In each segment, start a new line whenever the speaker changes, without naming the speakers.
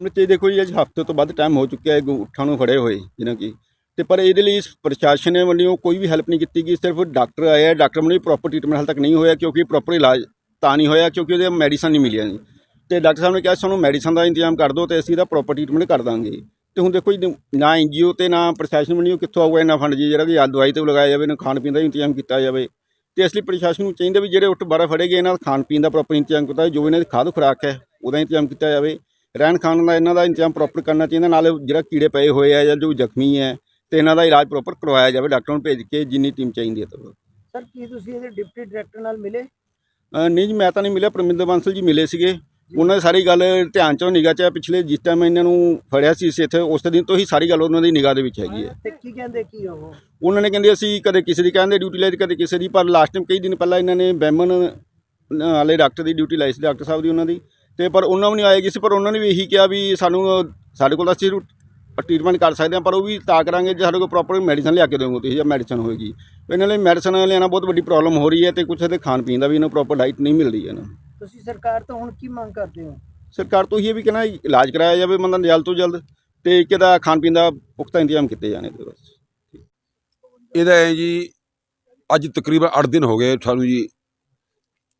ਤੇ ਦੇਖੋ ਜੀ, ਅੱਜ ਹਫ਼ਤੇ ਤੋਂ ਵੱਧ ਟਾਈਮ ਹੋ ਚੁੱਕਿਆ ਹੈ ਉੱਠਾਂ ਨੂੰ ਫੜੇ ਹੋਏ ਜਿਹਨਾਂ ਕੀ। ਤੇ ਪਰ ਇਹਦੇ ਲਈ ਪ੍ਰਸ਼ਾਸਨ ਨੇ ਵੱਲੋਂ ਕੋਈ ਵੀ ਹੈਲਪ ਨਹੀਂ ਕੀਤੀ ਗਈ, ਸਿਰਫ ਡਾਕਟਰ ਆਏ ਆ ਡਾਕਟਰ ਵੱਲੋਂ ਪ੍ਰੋਪਰ ਟ੍ਰੀਟਮੈਂਟ ਹਾਲ ਤੱਕ ਨਹੀਂ ਹੋਇਆ, ਕਿਉਂਕਿ ਪ੍ਰੋਪਰ ਇਲਾਜ ਤਾਂ ਨਹੀਂ ਹੋਇਆ, ਕਿਉਂਕਿ ਉਹਦੇ ਮੈਡੀਸਨ ਨਹੀਂ ਮਿਲਿਆ ਜੀ। ਤੇ ਡਾਕਟਰ ਸਾਹਿਬ ਨੇ ਕਿਹਾ, ਸਾਨੂੰ ਮੈਡੀਸਨ ਦਾ ਇੰਤਜ਼ਾਮ ਕਰ ਦਿਓ ਤੇ ਅਸੀਂ ਇਹਦਾ ਪ੍ਰੋਪਰ ਟ੍ਰੀਟਮੈਂਟ ਕਰ ਦਾਂਗੇ। ਤੇ ਹੁਣ ਦੇਖੋ ਜੀ, ਨਾ ਐਨਜੀਓ ਤੇ ਨਾ ਪ੍ਰਸ਼ਾਸਨ ਵੱਲੋਂ ਕਿੱਥੋਂ ਆਊਗਾ ਇੰਨਾ ਫੰਡ ਜੀ, ਜਿਹੜਾ ਕਿ ਆ ਦਵਾਈ ਤੇ ਲਗਾਇਆ ਜਾਵੇ, ਨਾ ਖਾਣ ਪੀਣ ਦਾ ਇੰਤਜ਼ਾਮ ਕੀਤਾ ਜਾਵੇ। ਤੇ ਇਸ ਲਈ ਪ੍ਰਸ਼ਾਸਨ ਨੂੰ ਚਾਹੀਦਾ ਵੀ ਜਿਹੜੇ ਉੱਠ ਬਾਰਾ ਫੜੇ ਗਏ, ਇਹਨਾਂ ਦਾ ਖਾਣ ਪੀਣ ਦਾ ਪ੍ਰੋਪਰ ਇੰਤਜ਼ਾਮ ਕੀਤਾ ਜੋ ਇਹਨਾਂ ਦੀ ਖਾਦ ਖੁਰਾਕ ਹੈ, ਉਹਦਾ ਇੰਤਜ਼ਾਮ ਕੀਤਾ ਜਾਵੇ। ਰਹਿਣ ਖਾਣ ਦਾ ਇਹਨਾਂ ਦਾ ਇੰਤਜ਼ਾਮ ਪ੍ਰੋਪਰ ਕਰਨਾ ਚਾਹੀਦਾ ਨਾਲ ਜਿਹੜਾ ਕੀੜੇ ਪਏ ਹੋਏ ਆ ਜਾਂ ਜੋ ਜ਼ਖਮੀ ਹੈ ਤੇ ਇਹਨਾਂ ਦਾ ਇਲਾਜ ਪ੍ਰੋਪਰ ਕਰਵਾਇਆ ਜਾਵੇ ਡਾਕਟਰਾਂ ਨੂੰ ਭੇਜ ਕੇ ਜਿੰਨੀ ਟੀਮ ਚਾਹੀਦੀ ਹੈ ਤਾਂ।
ਸਰ ਕੀ ਤੁਸੀਂ ਇਹਦੇ ਡਿਪਟੀ ਡਾਇਰੈਕਟਰ ਨਾਲ ਮਿਲੇ?
ਨਹੀਂ ਜੀ ਮੈਂ ਤਾਂ ਨਹੀਂ ਮਿਲਿਆ ਪਰਮਿੰਦਰ ਬਾਂਸਲ ਜੀ ਮਿਲੇ ਸੀਗੇ। ਉਹਨਾਂ ਦੀ ਸਾਰੀ ਗੱਲ ਧਿਆਨ ਚੋਂ ਨਿਗਾਹ ਚ ਹੈ। ਪਿਛਲੇ ਜਿਸ ਟਾਈਮ ਇਹਨਾਂ ਨੂੰ ਫੜਿਆ ਸੀ ਇੱਥੇ ਉਸ ਦਿਨ ਤੋਂ ਹੀ ਸਾਰੀ ਗੱਲ ਉਹਨਾਂ ਦੀ ਨਿਗਾਹ ਦੇ ਵਿੱਚ ਹੈਗੀ ਹੈ।
ਤੇ ਕੀ ਕਹਿੰਦੇ ਕੀ ਉਹ?
ਉਹਨਾਂ ਨੇ ਕਹਿੰਦੇ ਅਸੀਂ ਕਦੇ ਕਿਸੇ ਦੀ ਕਹਿੰਦੇ ਡਿਊਟੀ ਲਾਈ ਕਦੇ ਕਿਸੇ ਦੀ ਪਰ ਲਾਸਟ ਟਾਈਮ ਕਈ ਦਿਨ ਪਹਿਲਾਂ ਇਹਨਾਂ ਨੇ ਬੈਮਨ ਵਾਲੇ ਡਾਕਟਰ ਦੀ ਡਿਊਟੀ ਲਾਈ ਸੀ ਡਾਕਟਰ ਸਾਹਿਬ ਦੀ ਉਹਨਾਂ ਦੀ। ਤੇ ਪਰ ਉਹਨਾਂ ਨੂੰ ਨਹੀਂ ਆਏਗੀ ਸੀ ਪਰ ਉਹਨਾਂ ਨੇ ਵੀ ਇਹੀ ਕਿਹਾ ਵੀ ਸਾਨੂੰ ਸਾਡੇ ਕੋਲ ਅਸੀਂ ਟ੍ਰੀਟਮੈਂਟ ਕਰ ਸਕਦੇ ਹਾਂ ਪਰ ਉਹ ਵੀ ਤਾਂ ਕਰਾਂਗੇ ਜੇ ਸਾਡੇ ਕੋਲ ਪ੍ਰੋਪਰ ਮੈਡੀਸਨ ਲਿਆ ਕੇ ਦਿਓਗੇ ਤੁਸੀਂ ਜਾਂ ਮੈਡੀਸਨ ਹੋਏਗੀ। ਇਹਨਾਂ ਲਈ ਮੈਡੀਸਨ ਲਿਆਉਣਾ ਬਹੁਤ ਵੱਡੀ ਪ੍ਰੋਬਲਮ ਹੋ ਰਹੀ ਹੈ ਤੇ ਕੁਛ ਇਹਦੇ ਖਾਣ ਪੀਣ ਦਾ ਵੀ ਇਹਨਾਂ ਪ੍ਰੋਪਰ ਡਾਈਟ ਨਹੀਂ ਮਿਲ ਰਹੀ ਹੈ ਨਾ।
ਤੁਸੀਂ ਸਰਕਾਰ ਤੋਂ ਹੁਣ ਕੀ ਮੰਗ ਕਰਦੇ ਹੋ?
ਸਰਕਾਰ ਤੋਂ ਇਹ ਵੀ ਕਹਿਣਾ ਇਲਾਜ ਕਰਾਇਆ ਜਾਵੇ ਬੰਦਾ ਜਲਦ ਤੋਂ ਜਲਦ ਤੇ ਕਿਹਦਾ ਖਾਣ ਪੀਣ ਦਾ ਪੁਖਤਾ ਇੰਤਜ਼ਾਮ ਕੀਤੇ ਜਾਣੇ ਤੇ ਬਸ।
ਇਹਦਾ ਹੈ ਜੀ ਅੱਜ ਤਕਰੀਬਨ 8 ਦਿਨ ਹੋ ਗਏ ਸਾਨੂੰ ਜੀ।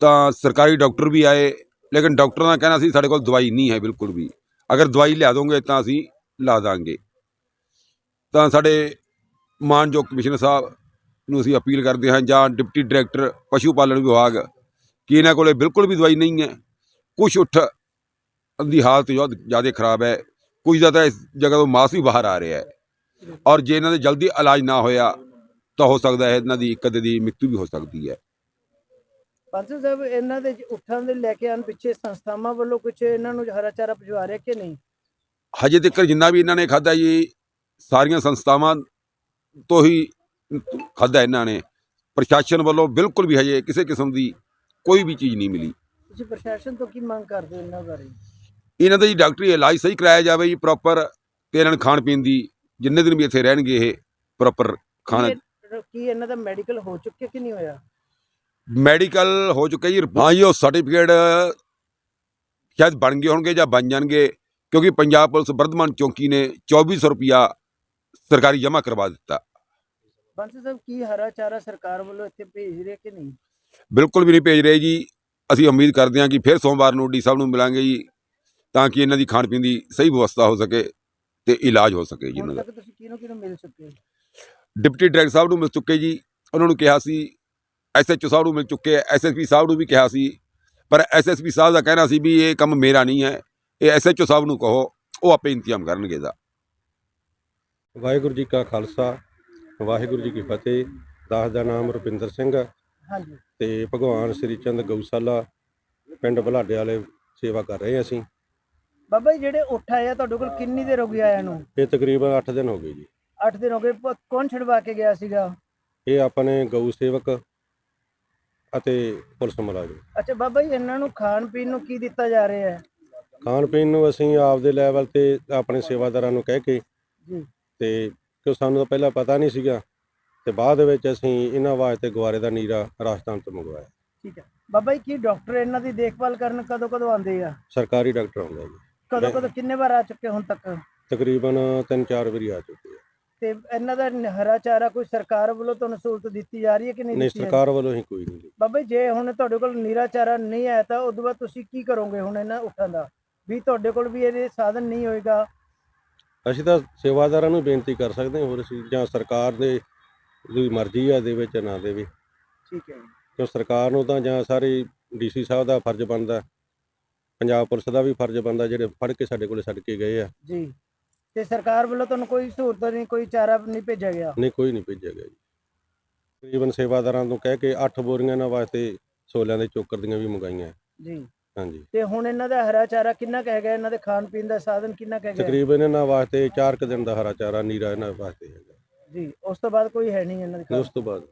ਤਾਂ ਸਰਕਾਰੀ ਡਾਕਟਰ ਵੀ ਆਏ ਲੇਕਿਨ ਡਾਕਟਰਾਂ ਦਾ ਕਹਿਣਾ ਸੀ ਸਾਡੇ ਕੋਲ ਦਵਾਈ ਨਹੀਂ ਹੈ ਬਿਲਕੁਲ ਵੀ। ਅਗਰ ਦਵਾਈ ਲਿਆ ਦੋਗੇ ਤਾਂ ਅਸੀਂ ਲਾ ਦਾਂਗੇ। ਤਾਂ ਸਾਡੇ ਮਾਨਯੋਗ ਕਮਿਸ਼ਨਰ ਸਾਹਿਬ ਨੂੰ ਅਸੀਂ ਅਪੀਲ ਕਰਦੇ ਹਾਂ ਜਾਂ ਡਿਪਟੀ ਡਾਇਰੈਕਟਰ ਪਸ਼ੂ ਪਾਲਣ ਵਿਭਾਗ ਕਿ ਇਹਨਾਂ ਕੋਲੇ ਬਿਲਕੁਲ ਵੀ ਦਵਾਈ ਨਹੀਂ ਹੈ। ਕੁਛ ਉੱਠ ਦੀ ਹਾਲਤ ਬਹੁਤ ਜ਼ਿਆਦਾ ਖਰਾਬ ਹੈ। ਕੁਝ ਦਾ ਤਾਂ ਇਸ ਜਗ੍ਹਾ ਤੋਂ ਮਾਸ ਵੀ ਬਾਹਰ ਆ ਰਿਹਾ ਹੈ। ਔਰ ਜੇ ਇਹਨਾਂ ਦੇ ਜਲਦੀ ਇਲਾਜ ਨਾ ਹੋਇਆ ਤਾਂ ਹੋ ਸਕਦਾ ਹੈ ਇਹਨਾਂ ਦੀ ਕਦੇ ਦੀ ਮ੍ਰਿਤੂ ਵੀ ਹੋ ਸਕਦੀ ਹੈ।
ਪੰਚ ਸਾਹਿਬ ਇਹਨਾਂ ਦੇ ਉੱਠਾਂ ਦੇ ਲੈ ਕੇ ਆਉਣ ਪਿੱਛੇ ਸੰਸਥਾਵਾਂ ਵੱਲੋਂ ਕੁਝ ਇਹਨਾਂ ਨੂੰ ਹਰਾ ਚਾਰਾ ਭਿਜਵਾ ਰਿਹਾ ਕਿ ਨਹੀਂ?
ਹਜੇ ਤੱਕ ਜਿੰਨਾ ਵੀ ਇਹਨਾਂ ਨੇ ਖਾਦਾ ਜੀ ਸਾਰੀਆਂ ਸੰਸਥਾਵਾਂ ਤੋਂ ਹੀ ਖਾਦਾ ਇਹਨਾਂ ਨੇ। ਪ੍ਰਸ਼ਾਸਨ ਵੱਲੋਂ ਬਿਲਕੁਲ ਵੀ ਹਜੇ ਕਿਸੇ ਕਿਸਮ ਦੀ ਕੋਈ ਵੀ ਚੀਜ਼ ਨਹੀਂ ਮਿਲੀ।
ਤੁਸੀਂ ਪ੍ਰਸ਼ਾਸਨ ਤੋਂ ਕੀ ਮੰਗ ਕਰਦੇ ਹੋ ਇਹਨਾਂ ਬਾਰੇ?
ਇਹਨਾਂ ਦਾ ਜੀ ਡਾਕਟਰੀ ਇਲਾਜ ਸਹੀ ਕਰਾਇਆ ਜਾਵੇ ਜੀ ਪ੍ਰੋਪਰ ਤੇ ਇਹਨਾਂ ਨੂੰ ਖਾਣ ਪੀਣ ਦੀ ਜਿੰਨੇ ਦਿਨ ਵੀ ਇੱਥੇ ਰਹਿਣਗੇ ਇਹ ਪ੍ਰੋਪਰ ਖਾਣਾ।
ਕੀ ਇਹਨਾਂ ਦਾ ਮੈਡੀਕਲ ਹੋ ਚੁੱਕਿਆ ਕਿ ਨਹੀਂ ਹੋਇਆ?
ਮੈਡੀਕਲ ਹੋ ਚੁੱਕਾ ਜੀ ਹਾਂ ਜੀ ਉਹ ਸਰਟੀਫਿਕੇਟ ਸ਼ਾਇਦ ਬਣ ਗਏ ਹੋਣਗੇ ਜਾਂ ਬਣ ਜਾਣਗੇ ਕਿਉਂਕਿ ਪੰਜਾਬ ਪੁਲਿਸ ਵਰਧਮਾਨ ਚੌਂਕੀ ਨੇ 2400 ਰੁਪਿਆ ਸਰਕਾਰੀ ਜਮ੍ਹਾਂ ਕਰਵਾ ਦਿੱਤਾ।
ਪੰਚ ਸਾਹਿਬ ਕੀ ਹਰਾ ਚਾਰਾ ਸਰਕਾਰ ਵੱਲੋਂ ਇੱਥੇ ਭੇਜ ਰਿਹਾ ਕਿ ਨਹੀਂ?
ਬਿਲਕੁਲ ਵੀ ਨਹੀਂ ਭੇਜ ਰਹੇ ਜੀ। ਅਸੀਂ ਉਮੀਦ ਕਰਦੇ ਹਾਂ ਕਿ ਫਿਰ ਸੋਮਵਾਰ ਨੂੰ ਡੀ ਸਾਹਿਬ ਨੂੰ ਮਿਲਾਂਗੇ ਜੀ ਤਾਂ ਕਿ ਇਹਨਾਂ ਦੀ ਖਾਣ ਪੀਣ ਦੀ ਸਹੀ ਵਿਵਸਥਾ ਹੋ ਸਕੇ ਤੇ ਇਲਾਜ ਹੋ ਸਕੇ ਜੀ
ਹੁਣ
ਇਹਨਾਂ ਦਾ।
ਤੱਕ ਤੁਸੀਂ ਕਿਹਨੂੰ ਕਿਹਨੂੰ ਮਿਲ ਚੁੱਕੇ ਹੋ?
ਡਿਪਟੀ ਡਾਇਰੈਕਟਰ ਸਾਹਿਬ ਨੂੰ ਮਿਲ ਚੁੱਕੇ ਜੀ। ਉਹਨਾਂ ਨੂੰ ਕਿਹਾ ਸੀ ਐਸਐਚਓ ਸਾਹਿਬ ਨੂੰ ਮਿਲ ਚੁੱਕੇ ਐਸਐਸਪੀ ਸਾਹਿਬ ਨੂੰ ਵੀ ਕਿਹਾ ਸੀ ਪਰ ਐਸਐਸਪੀ ਸਾਹਿਬ ਦਾ ਕਹਿਣਾ ਸੀ ਵੀ ਇਹ ਕੰਮ ਮੇਰਾ ਨਹੀਂ ਹੈ ਇਹ ਐਸਐਚਓ ਸਾਹਿਬ ਨੂੰ ਕਹੋ ਉਹ ਆਪੇ ਇੰਤਜ਼ਾਮ ਕਰਨਗੇ ਦਾ
ਵਾਹਿਗੁਰੂ ਜੀ ਕਾ ਖਾਲਸਾ ਵਾਹਿਗੁਰੂ ਜੀ ਕੀ ਫਤਿਹ ਦਾਸ ਦਾ ਨਾਮ ਰੁਪਿੰਦਰ ਸਿੰਘ
ਹਾਂਜੀ।
ਤੇ ਭਗਵਾਨ ਸ੍ਰੀ ਚੰਦ ਗਊਸ਼ਾਲਾ ਪਿੰਡ ਬਲਾਡੇ ਵਾਲੇ ਸੇਵਾ ਕਰ ਰਹੇ ਹਾਂ ਅਸੀਂ।
ਬਾਬਾ ਜੀ ਜਿਹੜੇ ਉੱਠ ਆਏ ਆ ਤੁਹਾਡੇ ਕੋਲ ਕਿੰਨੀ ਦੇਰ ਹੋ ਗਈ ਆਇਆ ਨੂੰ?
ਇਹ ਤਕਰੀਬਨ 8 ਦਿਨ ਹੋ ਗਏ ਜੀ।
8 ਦਿਨ ਹੋ ਗਏ ਪ- ਕੌਣ ਛਡਵਾ ਕੇ ਗਿਆ ਸੀਗਾ?
ਇਹ ਆਪਣੇ ਗਊ ਸੇਵਕ ਅਤੇ ਪੁਲਿਸ ਮੁਲਾਜ਼ਮ।
ਅੱਛਾ ਬਾਬਾ ਜੀ ਇਹਨਾਂ ਨੂੰ ਖਾਣ ਪੀਣ ਨੂੰ ਕੀ ਦਿੱਤਾ ਜਾ ਰਿਹਾ ਹੈ?
ਖਾਣ ਪੀਣ ਨੂੰ ਅਸੀਂ ਆਪਦੇ ਲੈਵਲ ਤੇ ਆਪਣੇ ਸੇਵਾਦਾਰਾਂ ਨੂੰ ਕਹਿ ਕੇ
ਜੀ।
ਤੇ ਕਿ ਸਾਨੂੰ ਤਾਂ ਪਹਿਲਾਂ ਪਤਾ ਨਹੀਂ ਸੀਗਾ ਤੇ ਬਾਅਦ ਦੇ ਵਿੱਚ ਅਸੀਂ ਇਹਨਾਂ ਵਾਸਤੇ ਗੁਆਰੇ ਦਾ ਨੀਰਾ ਰਾਜਸਥਾਨ ਤੋਂ ਮੰਗਵਾਇਆ।
ਠੀਕ ਹੈ। ਬਾਬਾ ਜੀ ਕੀ ਡਾਕਟਰ ਇਹਨਾਂ ਦੀ ਦੇਖਭਾਲ ਕਰਨ ਕਦੋਂ ਕਦੋਂ ਆਉਂਦੇ ਆ?
ਸਰਕਾਰੀ ਡਾਕਟਰ ਆਉਂਦਾ ਜੀ।
ਕਦੋਂ ਕਦੋਂ ਕਿੰਨੇ ਵਾਰ ਆ ਚੁੱਕੇ ਹੁਣ ਤੱਕ?
ਤਕਰੀਬਨ 3-4 ਵਾਰੀ ਆ ਚੁੱਕੇ।
ਤੇ ਇਹਨਾਂ ਦਾ ਹਰਾ ਚਾਰਾ ਕੋਈ ਸਰਕਾਰ ਵੱਲੋਂ ਤੁਹਾਨੂੰ ਸਹੂਲਤ ਦਿੱਤੀ ਜਾ ਰਹੀ ਹੈ ਕਿ ਨਹੀਂ
ਨਹੀਂ
ਦਿੱਤੀ ਜਾ ਰਹੀ?
ਸਰਕਾਰ ਵੱਲੋਂ ਹੀ ਕੋਈ ਨਹੀਂ ਜੀ।
ਬਾਬਾ ਜੀ ਜੇ ਹੁਣ ਤੁਹਾਡੇ ਕੋਲ ਨੀਰਾ ਚਾਰਾ ਨਹੀਂ ਆਇਆ ਤਾਂ ਉਦੋਂ ਬਾਅਦ ਤੁਸੀਂ ਕੀ ਕਰੋਗੇ ਹੁਣ ਇਹਨਾਂ ਉੱਠਾਂ ਦਾ ਵੀ ਤੁਹਾਡੇ ਕੋਲ ਵੀ ਇਹਦੇ ਸਾਧਨ ਨਹੀਂ ਹੋਏਗਾ
ਅਸੀਂ ਤਾਂ ਸੇਵਾਦਾਰਾਂ ਨੂੰ ਬੇਨਤੀ ਕਰ ਸਕਦੇ ਹਾਂ ਹੋਰ ਅਸੀਂ ਜਾਂ ਸਰਕਾਰ ਦੇ ਦੀ ਮਰਜ਼ੀ ਆ ਦੇਵੇ ਜਾਂ ਨਾ ਦੇਵੇ
ਠੀਕ ਹੈ ਜੀ।
ਸਰਕਾਰ ਨੂੰ ਤਾਂ ਜਾਂ ਸਾਰੇ ਡੀਸੀ ਸਾਹਿਬ ਦਾ ਫਰਜ਼ ਬਣਦਾ ਪੰਜਾਬ ਪੁਲਿਸ ਦਾ ਵੀ ਫਰਜ਼ ਬਣਦਾ ਜਿਹੜੇ ਫੜ ਕੇ ਸਾਡੇ ਕੋਲੇ ਛੱਡ ਕੇ ਗਏ ਆ
ਜੀ ਤੇ ਸਰਕਾਰ ਵੱਲੋਂ ਤੁਹਾਨੂੰ ਕੋਈ ਸਹੂਲਤ ਨਹੀਂ ਕੋਈ ਚਾਰਾ ਨਹੀਂ ਭੇਜਿਆ ਗਿਆ?
ਨਹੀਂ ਕੋਈ ਨਹੀਂ ਭੇਜਿਆ ਗਿਆ ਜੀ। ਤਕਰੀਬਨ ਸੇਵਾਦਾਰਾਂ ਨੂੰ ਕਹਿ ਕੇ 8 ਬੋਰੀਆਂ ਇਹਨਾਂ ਵਾਸਤੇ ਛੋਲਿਆਂ ਦੇ ਚੋਕਰ ਦੀਆਂ ਵੀ ਮੰਗਾਈਆਂ।
ਜੀ।
ਹਾਂਜੀ।
ਤੇ ਹੁਣ ਇਹਨਾਂ ਦਾ ਹਰਾ ਚਾਰਾ ਕਿੰਨਾ ਕੁ ਹੈਗਾ? ਇਹਨਾਂ ਦੇ ਖਾਣ ਪੀਣ ਦਾ ਸਾਧਨ ਕਿੰਨਾ ਕੁ ਹੈਗਾ?
ਤਕਰੀਬਨ ਇਹਨਾਂ ਵਾਸਤੇ 4 ਕੁ ਦਿਨ ਦਾ ਹਰਾ ਚਾਰਾ ਨੀਰਾ ਇਹਨਾਂ ਵਾਸਤੇ ਹੈਗਾ।
ਜੀ ਉਸ ਤੋਂ ਬਾਅਦ ਕੋਈ ਹੈ ਨਹੀਂ ਇਹਨਾਂ ਦੇ
ਤੇ। ਉਸ ਤੋਂ ਬਾਅਦ